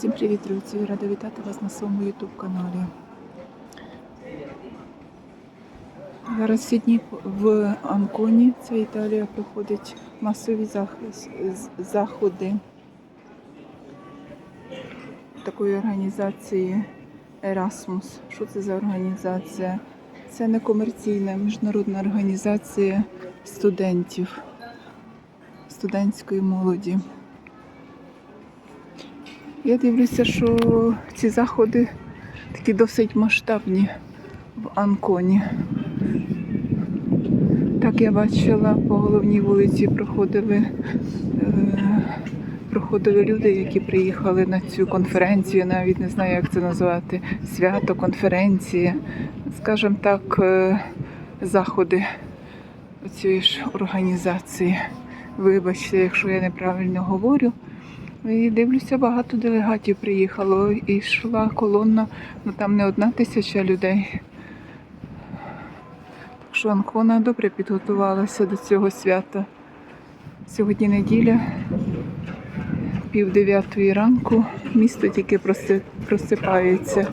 Всім привіт, друзі! Рада вітати вас на своєму YouTube каналі. Зараз ці дні в Анконі, це Італія, проходять масові заходи такої організації Erasmus. Що це за організація? Це не комерційна міжнародна організація студентів, студентської молоді. Я дивлюся, що ці заходи такі досить масштабні в Анконі. Так я бачила, по головній вулиці проходили, е, проходили люди, які приїхали на цю конференцію. Навіть не знаю, як це назвати. Свято, конференція, скажімо так, е, заходи цієї ж організації. Вибачте, якщо я неправильно говорю. І дивлюся, багато делегатів приїхало і йшла колона, ну там не одна тисяча людей. Так що Анкона добре підготувалася до цього свята. Сьогодні неділя, пів дев'ятої ранку. Місто тільки просипається.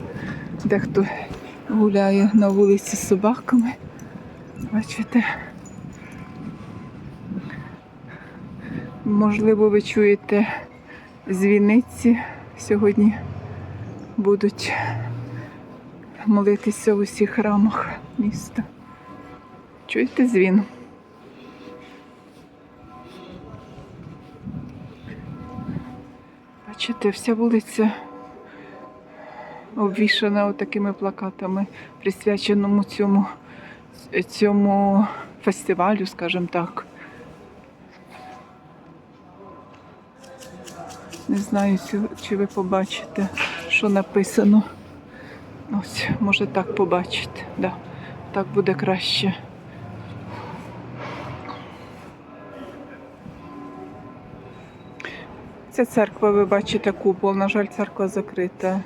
Дехто гуляє на вулиці з собаками. Бачите? Можливо, ви чуєте дзвіниці сьогодні будуть молитися в усіх храмах міста. Чуєте дзвін? Бачите, вся вулиця обвішана такими плакатами, присвяченому цьому, цьому фестивалю, скажімо так. Не знаю, чи- ви побачите, що написано. Ось, може так побачите. Да, так буде краще. Ця церква, ви бачите, купол. На жаль, церква закрита.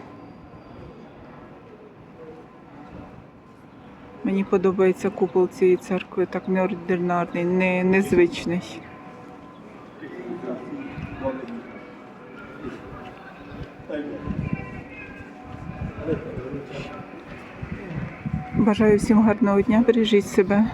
Мені подобається купол цієї церкви, так неординарний, не, незвичний. Бажаю всім гарного дня, бережіть себе.